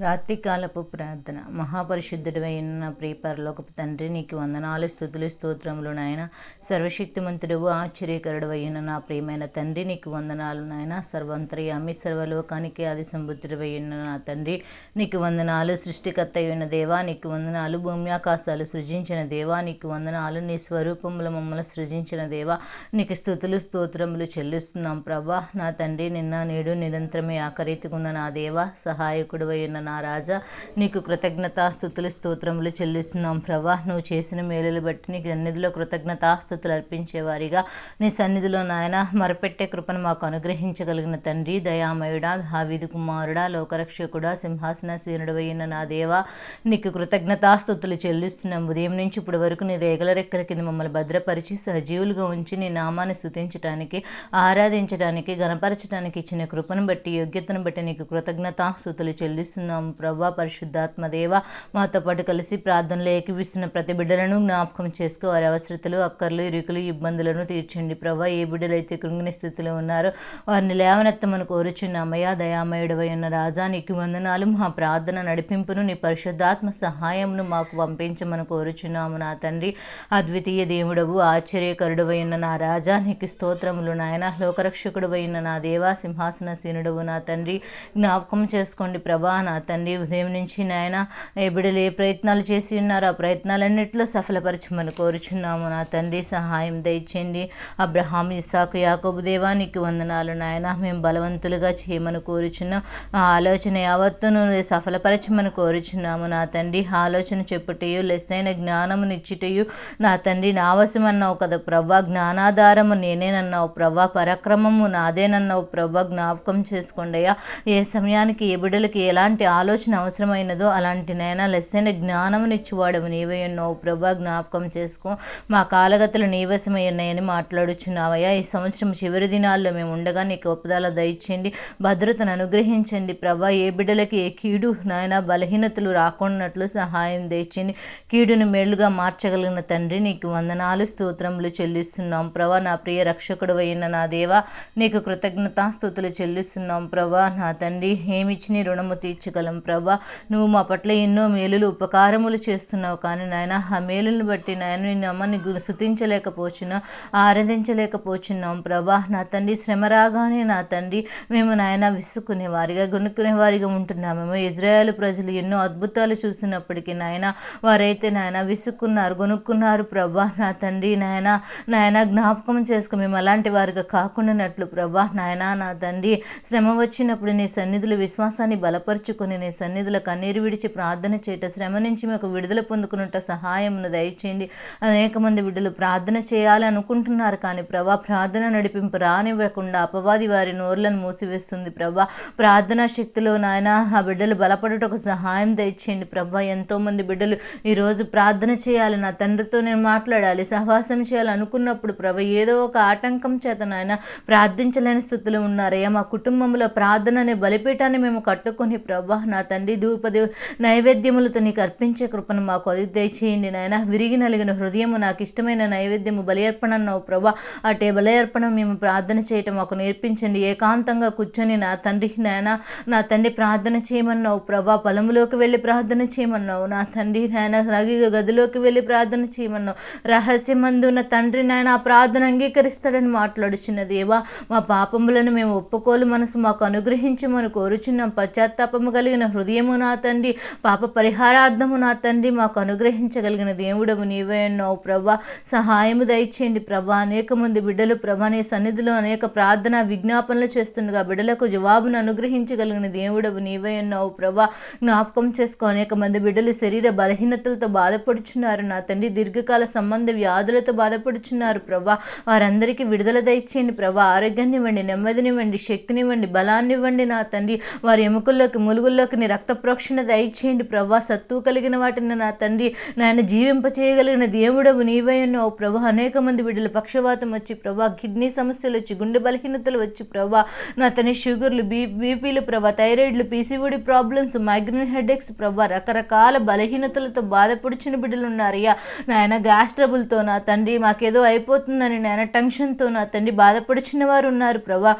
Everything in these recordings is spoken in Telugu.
రాత్రికాలపు ప్రార్థన. మహాపరిశుద్ధుడైన నా ప్రియ పరలోకపు తండ్రి నీకు వందనాలు స్థుతులు స్తోత్రములు నాయన. సర్వశక్తిమంతుడు ఆశ్చర్యకరుడు అయిన నా ప్రియమైన తండ్రి నీకు వందనాలు నాయన. సర్వంతర్యామి సర్వలోకానికి ఆది సంబుద్ధుడు అయిన నా తండ్రి నీకు వందనాలు. సృష్టికర్త అయిన దేవా నీకు వందనాలు. భూమి ఆకాశాలు సృజించిన దేవా నీకు వందనాలు. నీ స్వరూపముల మమ్మల్ని సృజించిన దేవా నీకు స్థుతులు స్తోత్రములు చెల్లిస్తున్నాం ప్రభా. నా తండ్రి నిన్న నేడు నిరంతరమే ఆకరీతికున్న నా దేవా సహాయకుడు అయిన నా రాజా. నీకు కృతజ్ఞతాస్థుతులు స్తోత్రములు చెల్లిస్తున్నాం ప్రభా. నువ్వు చేసిన మేలులు బట్టి నీకు సన్నిధిలో కృతజ్ఞతాస్థుతులు అర్పించేవారిగా నీ సన్నిధిలో నాయన మరపెట్టే కృపను మాకు అనుగ్రహించగలిగిన తండ్రి దయామయుడా హావిధి కుమారుడా లోకరక్షకుడా సింహాసనసీనుడు అయిన నా దేవా. నీకు కృతజ్ఞతాస్థుతులు చెల్లిస్తున్నాం. ఉదయం నుంచి ఇప్పుడు వరకు నీ రేగల రెక్కల కింద మమ్మల్ని భద్రపరిచి సజీవులుగా ఉంచి నీ నామాన్ని స్థుతించడానికి ఆరాధించడానికి గణపరచడానికి ఇచ్చిన కృపను బట్టి యోగ్యతను బట్టి నీకు కృతజ్ఞతాస్థుతులు చెల్లిస్తున్నాం. ప్రభా పరిశుద్ధాత్మ దేవ మాతో పాటు కలిసి ప్రార్థనలో ఏకీపిస్తున్న ప్రతి బిడ్డలను జ్ఞాపకం చేసుకో. వారి అవసరతలు అక్కర్లు ఇరుకులు ఇబ్బందులను తీర్చండి ప్రభా. ఏ బిడ్డలైతే కృంగిన స్థితిలో ఉన్నారో వారిని లేవనెత్తమని కోరుచున్నామయ్యా. దయామయుడవై ఉన్న రాజా నీకు వందనాలు. మా ప్రార్థన నడిపింపును నీ పరిశుద్ధాత్మ సహాయమును మాకు పంపించమని కోరుచున్నాము నా తండ్రి. అద్వితీయ దేవుడవు ఆశ్చర్యకరుడు అయిన నా రాజా నీకు స్తోత్రములు నాయన. లోకరక్షకుడు అయిన నా దేవా సింహాసనసీనుడవు నా తండ్రి. జ్ఞాపకం చేసుకోండి ప్రభా. నా తండ్రి ఉదయం నుంచి నాయన ఏ బిడ్డలు ఏ ప్రయత్నాలు చేసి ఉన్నారో ఆ ప్రయత్నాలన్నింటిలో సఫలపరచమని కోరుచున్నాము. నా తండ్రి సహాయం దయచేయండి. అబ్రహాం ఇస్సాకు యాకోబు దేవానికి వందనాలు నాయన. మేము బలవంతులుగా చేయమని కోరుచున్నాం. ఆ ఆలోచన యావత్తును సఫలపరచమని కోరుచున్నాము. నా తండ్రి ఆలోచన చెప్పుటయు లెస్సైన జ్ఞానమునిచ్చిటయు నా తండ్రి నావశమన్నావు కదా ప్రభా జ్ఞానాధారము నేనేనన్నావు ప్రభా పరాక్రమము నాదేనన్నావు ప్రభా జ్ఞాపకం చేసుకోండియా ఏ సమయానికి ఏ బిడ్డలకి ఎలాంటి ఆలోచన అవసరమైనదో అలాంటి నైనా లెస్సైన జ్ఞానమునిచ్చువాడవు. నీవే ఉన్నావు ప్రభా జ్ఞాపకం చేసుకో. మా కాలగతులు నీవసమై ఉన్నాయని మాట్లాడుచున్నావయ్యా. ఈ సంవత్సరం చివరి దినాల్లో మేము ఉండగా నీకు ఒప్పుదల దయచేయండి. భద్రతను అనుగ్రహించండి ప్రభా. ఏ బిడ్డలకి ఏ కీడు నాయన బలహీనతలు రాకుండాట్లు సహాయం దయచేయండి. కీడును మేలుగా మార్చగలిగిన తండ్రి నీకు వందనాలు స్తోత్రములు చెల్లిస్తున్నాం ప్రభా. నా ప్రియ రక్షకుడు అయిన నా దేవా నీకు కృతజ్ఞతాస్తుతులు చెల్లిస్తున్నాం ప్రభా. నా తండ్రి ఏమిచ్చి రుణము తీర్చగల ప్రభా నువ్వు మా పట్ల ఎన్నో మేలులు ఉపకారములు చేస్తున్నావు. కానీ నాయన ఆ మేలును బట్టి నాయన నిన్ను అమ్మని గు- ఆరాధించలేకపోచున్నాం. ప్రభా నా తండ్రి శ్రమ రాగానే నా తండ్రి మేము నాయన విసుక్కునే వారిగా గొనుక్కునే వారిగా ఉంటున్నామేమో. ఇజ్రాయేల్ ప్రజలు ఎన్నో అద్భుతాలు చూసినప్పటికీ నాయన వారైతే నాయన విసుక్కున్నారు గొనుక్కున్నారు. ప్రభా నా తండ్రి నాయన నాయన జ్ఞాపకం చేసుకుని మేము అలాంటి వారిగా కాకుండానట్లు ప్రభా నాయన నా తండ్రి శ్రమ వచ్చినప్పుడు నీ సన్నిధులు విశ్వాసాన్ని బలపరుచుకొని నీ సన్నిధుల కన్నీరు విడిచి ప్రార్థన చేయట శ్రమ నుంచి మాకు విడుదల పొందుకున్నట్టు సహాయమును దయచేయండి. అనేక మంది బిడ్డలు ప్రార్థన చేయాలి అనుకుంటున్నారు కానీ ప్రభా ప్రార్థన నడిపింపు రానివ్వకుండా అపవాది వారి నోర్లను మూసివేస్తుంది ప్రభా. ప్రార్థనా శక్తిలో నాయన ఆ బిడ్డలు బలపడటకు సహాయం దయచేయండి ప్రభా. ఎంతో మంది బిడ్డలు ఈరోజు ప్రార్థన చేయాలి నా తండ్రితో నేను మాట్లాడాలి సహవాసం చేయాలి అనుకున్నప్పుడు ప్రభ ఏదో ఒక ఆటంకం చేత నాయన ప్రార్థించలేని స్థితిలో ఉన్నారయ్యా మా కుటుంబంలో ప్రార్థన అనే బలిపీఠాన్ని మేము కట్టుకొని ప్రభా నా తండ్రి ధూపది నైవేద్యములతో నీకు అర్పించే కృపను మాకు అది దయచేయండి నాయన. విరిగి నలిగిన హృదయము నాకు ఇష్టమైన నైవేద్యము బలియర్పణ అన్నావు ప్రభా. అటే బలి అర్పణ మేము ప్రార్థన చేయటం మాకు నేర్పించండి. ఏకాంతంగా కూర్చొని నా తండ్రి నాయన నా తండ్రి ప్రార్థన చేయమన్నావు ప్రభా. పొలంలోకి వెళ్ళి ప్రార్థన చేయమన్నావు. నా తండ్రి నాయన రగి గదిలోకి వెళ్ళి ప్రార్థన చేయమన్నావు. రహస్యమందున్న తండ్రి నాయన ఆ ప్రార్థన అంగీకరిస్తాడని మాట్లాడుచున్న దేవా మా పాపములను మేము ఒప్పుకోలు మనసు మాకు అనుగ్రహించమని కోరుచున్నాం. పశ్చాత్తాపము కలిగిన హృదయము నా తండ్రి పాప పరిహారార్థము నా తండ్రి మాకు అనుగ్రహించగలిగిన దేవుడము నీవే అన్నావు ప్రభా. సహాయము దయచేయండి ప్రభా. అనేక మంది బిడ్డలు ప్రభా నీ సన్నిధిలో అనేక ప్రార్థన విజ్ఞాపనలు చేస్తుండగా బిడ్డలకు జవాబును అనుగ్రహించగలిగిన దేవుడవు నీవే అన్నావు ప్రభా. జ్ఞాపకం చేసుకో అనేక మంది బిడ్డలు శరీర బలహీనతలతో బాధపడుచున్నారు. నా తండ్రి దీర్ఘకాల సంబంధ వ్యాధులతో బాధపడుచున్నారు ప్రభా. వారందరికీ విడుదల దయచేయండి ప్రభా. ఆరోగ్యాన్ని ఇవ్వండి నెమ్మదినివ్వండి శక్తినివ్వండి బలాన్నివ్వండి నా తండ్రి. వారి ఎముకల్లోకి ములుగుల్లోకి నీ రక్త ప్రోక్షణ దయచేయండి. ప్రభా సత్తు కలిగిన వాటిని నా తండ్రి నాయన జీవింప చేయగలిగిన దేవుడవు నీవై ఉన్నావు ప్రభా అనేక మంది బిడ్డలు పక్షవాతం వచ్చి ప్రభా కిడ్నీ సమస్యలు వచ్చి గుండె బలహీనతలు వచ్చి ప్రభా నా తన షుగర్లు బీ బీపీలు Prabha థైరాయిడ్లు PCOD problems migraine headaches Prabha రకరకాల బలహీనతలతో బాధపడుచిన బిడ్డలు ఉన్నారయ్యా. నాయన గ్యాస్ ట్రబుల్తో నా తండ్రి మాకేదో అయిపోతుందని నాయన టెన్షన్తో నా తండ్రి బాధపడిచిన వారు ఉన్నారు ప్రభా.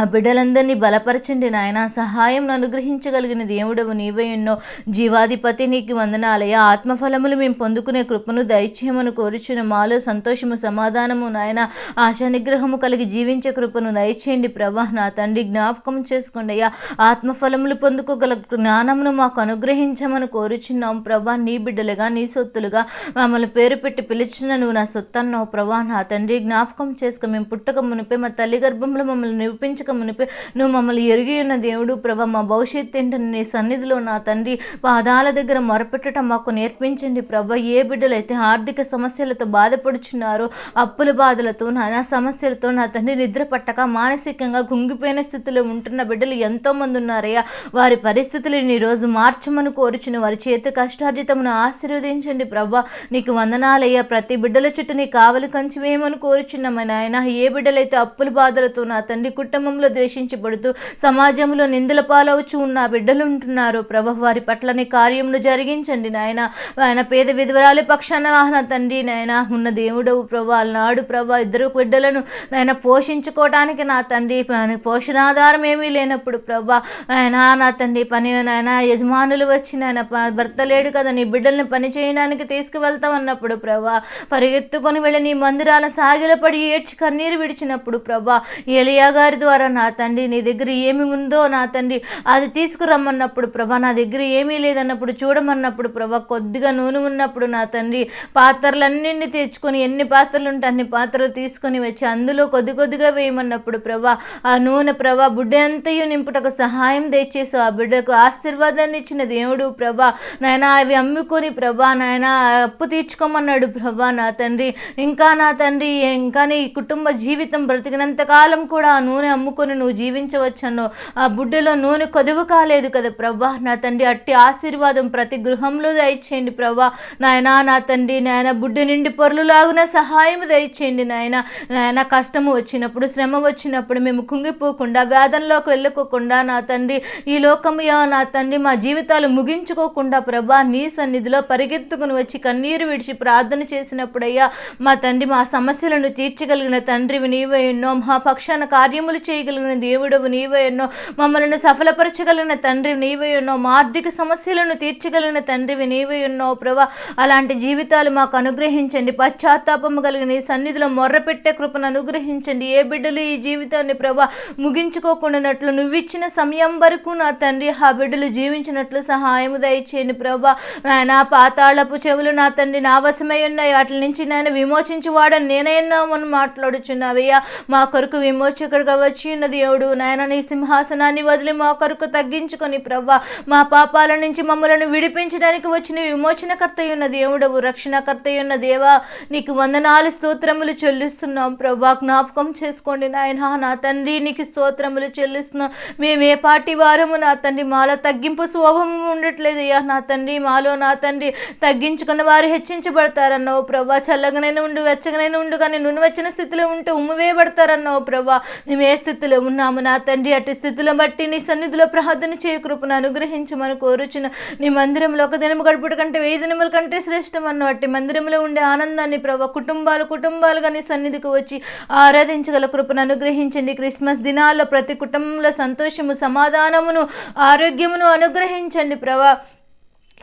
ఆ బిడ్డలందరినీ బలపరచండి నాయన. సహాయం అనుగ్రహించగలిగిన దేవుడవు నీవై ఎన్నో జీవాధిపతి. నీకు వందనాలయ ఆత్మఫలములు మేము పొందుకునే కృపను దయచేయమని కోరుచున్న మాలో సంతోషము సమాధానము నాయన. ఆశా నిగ్రహము కలిగి జీవించే కృపను దయచేయండి ప్రభా. నా తండ్రి జ్ఞాపకం చేసుకోండి అయ్యా. ఆత్మఫలములు పొందుకోగల జ్ఞానమును మాకు అనుగ్రహించమని కోరుచున్నాం ప్రభా. నీ బిడ్డలుగా నీ సొత్తులుగా మమ్మల్ని పేరు పెట్టి పిలిచిన నువ్వు నా సొత్తు అన్నావు ప్రభా. నా తండ్రి జ్ఞాపకం చేసుకో. మేము పుట్టక మునిపే మా తల్లి గర్భంలో మమ్మల్ని నిరూపించక మునిపే నువ్వు మమ్మల్ని ఎరిగి ఉన్న దేవుడు ప్రభా మా భవిష్యత్తు ఏంటని నీ సన్నిధిలో నా తండ్రి పాదాల దగ్గర మొరపెట్టడం మాకు నేర్పించండి ప్రభా. ఏ బిడ్డలైతే ఆర్థిక సమస్యలతో బాధపడుచున్నారో అప్పుల బాధలతో నానా సమస్యలతో నా తండ్రి నిద్ర పట్టక మానసికంగా కుంగిపోయిన స్థితిలో ఉంటున్న బిడ్డలు ఎంతోమంది ఉన్నారయ్యా. వారి పరిస్థితులను ఈరోజు మార్చమని కోరుచుని వారి చేతి కష్టార్జితమును ఆశీర్వదించండి ప్రభా. నీకు వందనాలయ్యా. ప్రతి బిడ్డల చుట్టూ నీ కావలి కంచి వేయమని కోరుచున్నామని ఆయన ఏ బిడ్డలైతే అప్పుల బాధలతో నా తండ్రి కుటుంబంలో ద్వేషించబడుతూ సమాజంలో నిందల పాలవుచు ఉన్న బిడ్డలుంటున్నారు. బిడ్డలు ఉంటున్నారు వారి పట్లని కార్యమును జరిగించండి నాయన. ఆయన పేద విధవరాలి పక్షాన నా తండ్రి నాయన. ఉన్న దేవుడవు ప్రభా నాడు ప్రభా ఇద్దరు బిడ్డలను నాయన పోషించుకోవటానికి నా తండ్రి పోషణాధారం ఏమీ లేనప్పుడు ప్రభా ఆయన నా తండ్రి పని నాయన యజమానులు వచ్చి నాయన ప- భర్త లేడు కదా నీ బిడ్డల్ని పని చేయడానికి తీసుకువెళ్తా ఉన్నప్పుడు ప్రభా పరిగెత్తుకొని వెళ్ళి నీ మందిరాల సాగిలపడి ఏడ్చి కన్నీరు విడిచినప్పుడు ప్రభా ఎలియా గారి ద్వారా నా తండ్రి నీ దగ్గర ఏమి ఉందో నా తండ్రి అది తీసుకురమ్మన్నప్పుడు ప్రభా నా దగ్గర ఏమీ లేదన్నప్పుడు చూడమన్నప్పుడు ప్రభా కొద్దిగా నూనె ఉన్నప్పుడు నా తండ్రి పాత్రలన్నింటినీ తెచ్చుకొని ఎన్ని పాత్రలు ఉంటే అన్ని పాత్రలు తీసుకొని వచ్చి అందులో కొద్ది కొద్దిగా వేయమన్నప్పుడు ప్రభా ఆ నూనె ప్రభా బుడ్డ అంతయు నింపుటకు సహాయం దయచేసి ఆ బిడ్డకు ఆశీర్వాదాన్ని ఇచ్చిన దేవుడు ప్రభా నాయన అవి అమ్ముకొని ప్రభా నాయన అప్పు తీర్చుకోమన్నాడు ప్రభా నా తండ్రి. ఇంకా నా తండ్రి ఇంకా నీ కుటుంబ జీవితం బ్రతికినంత కాలం కూడా ఆ నూనె నమ్ముకొని నువ్వు జీవించవచ్చన్నో ఆ బుడ్డలో నూనె కొదువు కాలేదు కదా ప్రభా. నా తండ్రి అట్టి ఆశీర్వాదం ప్రతి గృహంలో దయచేయండి ప్రభా. నాయన నా తండ్రి నాయన బుడ్డి నిండి పొరలు లాగున సహాయం దయచేయండి నాయన. నాయన కష్టము వచ్చినప్పుడు శ్రమ వచ్చినప్పుడు మేము కుంగిపోకుండా వేదనలోకి వెళ్ళకోకుండా నా తండ్రి ఈ లోకము యా నా తండ్రి మా జీవితాలు ముగించుకోకుండా ప్రభా నీ సన్నిధిలో పరిగెత్తుకుని వచ్చి కన్నీరు విడిచి ప్రార్థన చేసినప్పుడయ్యా మా తండ్రి మా సమస్యలను తీర్చగలిగిన తండ్రివి నీవే ఎన్నో మా పక్షాన కార్యములు చేయగలిగిన దేవుడవు నీవే మమ్మల్ని సఫలపరచగలిగిన తండ్రి నీవే మా ఆర్థిక సమస్యలను తీర్చగలిగిన తండ్రివి నీవే ప్రభా. అలాంటి జీవితాలు మాకు అనుగ్రహించండి. పశ్చాత్తాపము కలిగిన ఈ సన్నిధిలో మొర్రపెట్టే కృపను అనుగ్రహించండి. ఏ బిడ్డలు ఈ జీవితాన్ని ప్రభా ముగించుకోకుండానట్లు నువ్విచ్చిన సమయం వరకు నా తండ్రి ఆ బిడ్డలు జీవించినట్లు సహాయము దయచేయండి ప్రభా. నా పాతాళపు చెవులు నా తండ్రి నా వశమై ఉన్నాయి. వాటి నుంచి నేను విమోచించి వాడని నేనైనామని మాట్లాడుచున్నావయ్యా. మా కొరకు విమోచకుడుగా వచ్చి నిన్న దేవుడు నాయన నీ సింహాసనాన్ని వదిలి మా కొరకు తగ్గించుకొని ప్రభా మా పాపాల నుంచి మమ్మలను విడిపించడానికి వచ్చిన విమోచనకర్త ఉన్న దేవుడవు రక్షణకర్త ఉన్న దేవా నీకు వందనాలు స్తోత్రములు చెల్లిస్తున్నాం ప్రవ్వా. జ్ఞాపకం చేసుకోండి నాయన నా తండ్రి నీకు స్తోత్రములు చెల్లిస్తున్నాం. మేము ఏ పాటి వారము నా తండ్రి మాలో తగ్గింపు శోభము ఉండట్లేదు అయ్యా. నా తండ్రి మాలో నా తండ్రి తగ్గించుకున్న వారు హెచ్చించబడతారన్నావు ప్రభా చల్లగనైనా ఉండు వెచ్చగనైనా ఉండు కానీ నువ్వు వచ్చిన స్థితిలో ఉంటే ఉమ్మివేయబడతారన్నావు ప్రభా మేము ఏ స్థితిలో ఉన్నాము నా తండ్రి. అటు స్థితిలో బట్టి నీ సన్నిధిలో ప్రార్థన చేయ కృపను అనుగ్రహించమని కోరుచున్న నీ మందిరంలో ఒక దినము గడుపుట కంటే వెయ్యి దినముల కంటే శ్రేష్టం అన్న మందిరంలో ఉండే ఆనందాన్ని ప్రభా కుటుంబాలు కుటుంబాలుగా నీ సన్నిధికి వచ్చి ఆరాధించగల కృపను అనుగ్రహించండి. క్రిస్మస్ దినాల్లో ప్రతి కుటుంబంలో సంతోషము సమాధానమును ఆరోగ్యమును అనుగ్రహించండి ప్రభా.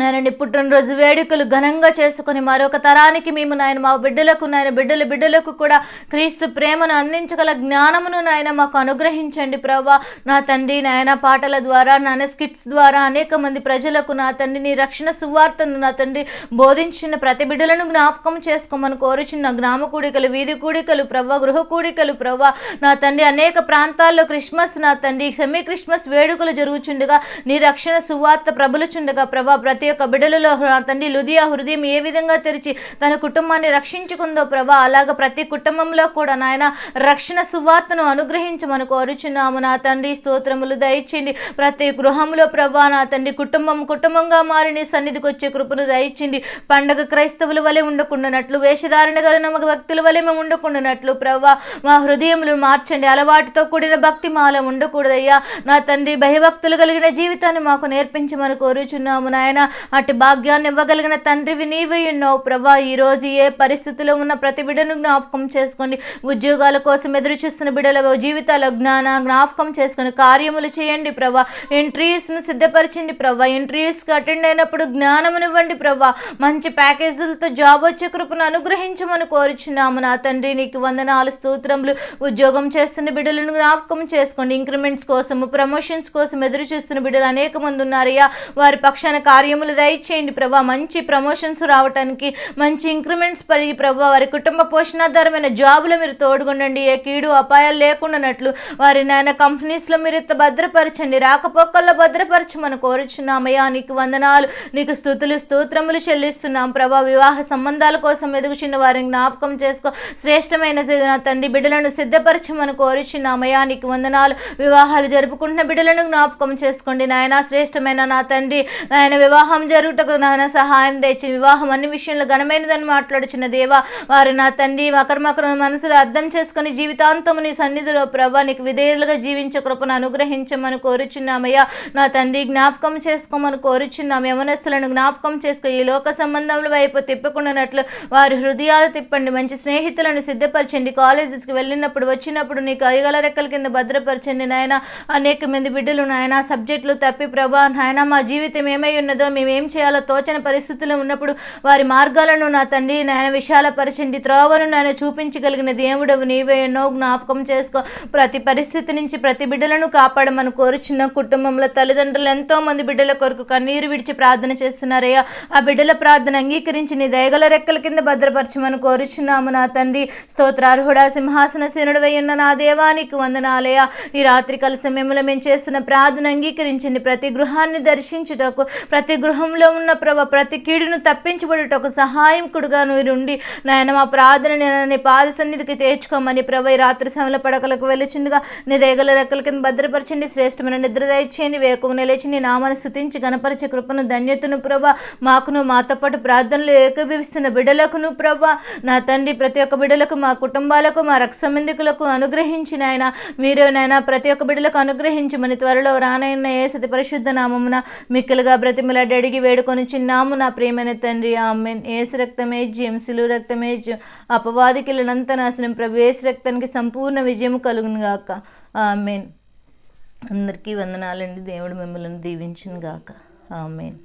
నాయనండి పుట్టినరోజు వేడుకలు ఘనంగా చేసుకుని మరొక తరానికి మేము నాయన మా బిడ్డలకు నాయన బిడ్డల బిడ్డలకు కూడా క్రీస్తు ప్రేమను అందించగల జ్ఞానమును నాయన మాకు అనుగ్రహించండి ప్రభా. నా తండ్రి నాయన పాటల ద్వారా నాయన స్కిట్స్ ద్వారా అనేక మంది ప్రజలకు నా తండ్రి నీ రక్షణ సువార్తను నా తండ్రి బోధించిన ప్రతి బిడ్డలను జ్ఞాపకం చేసుకోమని కోరుచున్న గ్రామ కూడికలు వీధి కూడికలు ప్రభా గృహ కూడికలు ప్రభా. నా తండ్రి అనేక ప్రాంతాల్లో క్రిస్మస్ నా తండ్రి సెమీ క్రిస్మస్ వేడుకలు జరుగుచుండగా నీ రక్షణ సువార్త ప్రబలుచుండగా ప్రభా. ప్రతి యొక్క బిడలలో నా తండ్రి లుదియా హృదయం ఏ విధంగా తెరిచి తన కుటుంబాన్ని రక్షించుకుందో ప్రభా అలాగ ప్రతి కుటుంబంలో కూడా నాయన రక్షణ సువార్తను అనుగ్రహించమని కోరుచున్నాము. నా తండ్రి స్తోత్రములు దయచేయండి. ప్రతి గృహంలో ప్రభా నా తండ్రి కుటుంబం కుటుంబంగా మారిన సన్నిధికి వచ్చే కృపను దయచేయండి. పండగ క్రైస్తవుల వలె ఉండకుండానట్లు వేషధారణ గల నమ్మక భక్తుల వలె మేము ఉండకుండానట్లు ప్రభా మా హృదయములు మార్చండి. అలవాటుతో కూడిన భక్తి మాల ఉండకూడదయ్యా. నా తండ్రి భయభక్తులు కలిగిన జీవితాన్ని మాకు నేర్పించమని కోరుచున్నాము. నాయన అటు భాగ్యాన్ని ఇవ్వగలిగిన తండ్రివి నీవే ఉన్నావు ప్రభా. ఈరోజు ఏ పరిస్థితిలో ఉన్న ప్రతి బిడ్డను జ్ఞాపకం చేసుకోండి ఉద్యోగాల కోసం ఎదురు చూస్తున్న బిడ్డల జీవితాల జ్ఞాన జ్ఞాపకం చేసుకొని కార్యములు చేయండి ప్రభా. ఇంటర్వ్యూస్ను సిద్ధపరచండి ప్రభా. ఇంటర్వ్యూస్కి అటెండ్ అయినప్పుడు జ్ఞానమునివ్వండి ప్రభా. మంచి ప్యాకేజీలతో జాబ్ వచ్చే కృపను అనుగ్రహించమని కోరుచున్నాము నా తండ్రి. నీకు వందనాలు స్తోత్రములు. ఉద్యోగం చేస్తున్న బిడ్డలను జ్ఞాపకం చేసుకోండి. ఇంక్రిమెంట్స్ కోసము ప్రమోషన్స్ కోసం ఎదురు చూస్తున్న బిడ్డలు అనేక మంది ఉన్నారయ్యా. వారి పక్షాన కార్యములు దయచేయండి ప్రభా. మంచి ప్రమోషన్స్ రావటానికి మంచి ఇంక్రిమెంట్స్ పెరిగి ప్రభా వారి కుటుంబ పోషణాధారమైన జాబులు మీరు తోడుగుండండి. ఏ కీడు అపాయాలు లేకుండానట్లు వారి నాయన కంపెనీస్లో మీరు ఇంత భద్రపరచండి. రాకపోకల్లో భద్రపరచమని కోరుచున్నామయ్యా. నీకు వందనాలు నీకు స్థుతులు స్తోత్రములు చెల్లిస్తున్నాం ప్రభా. వివాహ సంబంధాల కోసం ఎదుగుచున్న వారిని జ్ఞాపకం చేసుకో. శ్రేష్టమైన నా తండ్రి బిడ్డలను సిద్ధపరచమని కోరుచున్నామయ్యా. నీకు వందనాలు. వివాహాలు జరుపుకుంటున్న బిడ్డలను జ్ఞాపకం చేసుకోండి. నాయన శ్రేష్టమైన నా తండ్రి. నాయన వివాహ జరుగుటకు నాయన సహాయం తెచ్చి వివాహం అన్ని విషయంలో ఘనమైనదని మాట్లాడుచున్న దేవా వారు నా తండ్రి ఒకరిమొకరు మనసులో అర్థం చేసుకుని జీవితాంతము నీ సన్నిధిలో ప్రభా నీకు విధేయులుగా జీవించే కృపను అనుగ్రహించమని కోరుచున్నామయ్యా. నా తండ్రి జ్ఞాపకం చేసుకోమని కోరుచున్నాము. యవనస్తులను జ్ఞాపకం చేసుకో ఈ లోక సంబంధముల వైపు తిప్పకుండానట్లు వారి హృదయాలు తిప్పండి. మంచి స్నేహితులను సిద్ధపరచండి. కాలేజెస్కి వెళ్ళినప్పుడు వచ్చినప్పుడు నీకు అయ్యగల రెక్కల కింద భద్రపరచండి నాయన. అనేక మంది బిడ్డలు నాయన సబ్జెక్టులు తప్పి ప్రభా నాయన మా జీవితం ఏమై ఉన్నదో మేమేం చేయాలో తోచని పరిస్థితులు ఉన్నప్పుడు వారి మార్గాలను నా తండ్రి నాయన విశాలపరచండి. త్రోవను నాయన చూపించగలిగిన దేవుడవు నీవే. ఎన్నో జ్ఞాపకం చేసుకో. ప్రతి పరిస్థితి నుంచి ప్రతి బిడ్డలను కాపాడమని కోరుచున్న కుటుంబంలో తల్లిదండ్రులు ఎంతో మంది బిడ్డల కొరకు కన్నీరు విడిచి ప్రార్థన చేస్తున్నారయ్యా. ఆ బిడ్డల ప్రార్థన అంగీకరించి నీ దయగల రెక్కల కింద భద్రపరచమని కోరుచున్నాము నా తండ్రి. స్తోత్రార్హుడా సింహాసన శినుడు ఉన్న నా దేవానికి వందనాలయ ఈ రాత్రి కలిసి సమయంలో మేము చేస్తున్న ప్రార్థన అంగీకరించండి. ప్రతి గృహాన్ని దర్శించుటకు ప్రతి గృహంలో ఉన్న ప్రభ ప్రతి కీడును తప్పించబడుటకు సహాయకుడుగా మీరు ఉండి నాయన మా ప్రార్థన నేను పాద సన్నిధికి తెచ్చుకోమని ప్రభ ఈ రాత్రి సమయంలో పడకలకు వెళ్ళిచుండగా నీ దేగల రెక్కల కింద భద్రపరచండి. శ్రేష్టమైన నిద్ర దయచేయండి. వేకువ నిలిచి నీ నామాన్ని స్థుతించి గణపరిచే కృపను ధన్యతను ప్రభ. మాకును మాతో పాటు ప్రార్థనలు ఏకీభవిస్తున్న బిడ్డలకును ప్రభ. నా తండ్రి ప్రతి ఒక్క బిడ్డలకు మా కుటుంబాలకు మా రక్ష సంబంధికులకు అనుగ్రహించిన ఆయన మీరు నాయన ప్రతి ఒక్క బిడ్డలకు అనుగ్రహించమని త్వరలో రానైన ఏ సతి పరిశుద్ధ నామమున మిక్కలుగా బ్రతిమలాడే అడిగి వేడుకొని చిన్నాము నా ప్రేమైన తండ్రి. ఆమెన్. ఏసు రక్తమే జయం సిలువ రక్తమే జయం. అపవాదికిలంత నాశనం. ప్రవేశ రక్తానికి సంపూర్ణ విజయం కలుగునుగాక. ఆమెన్. అందరికీ వందనాలండి. దేవుడు మిమ్మల్ని దీవించింది గాక ఆమెన్.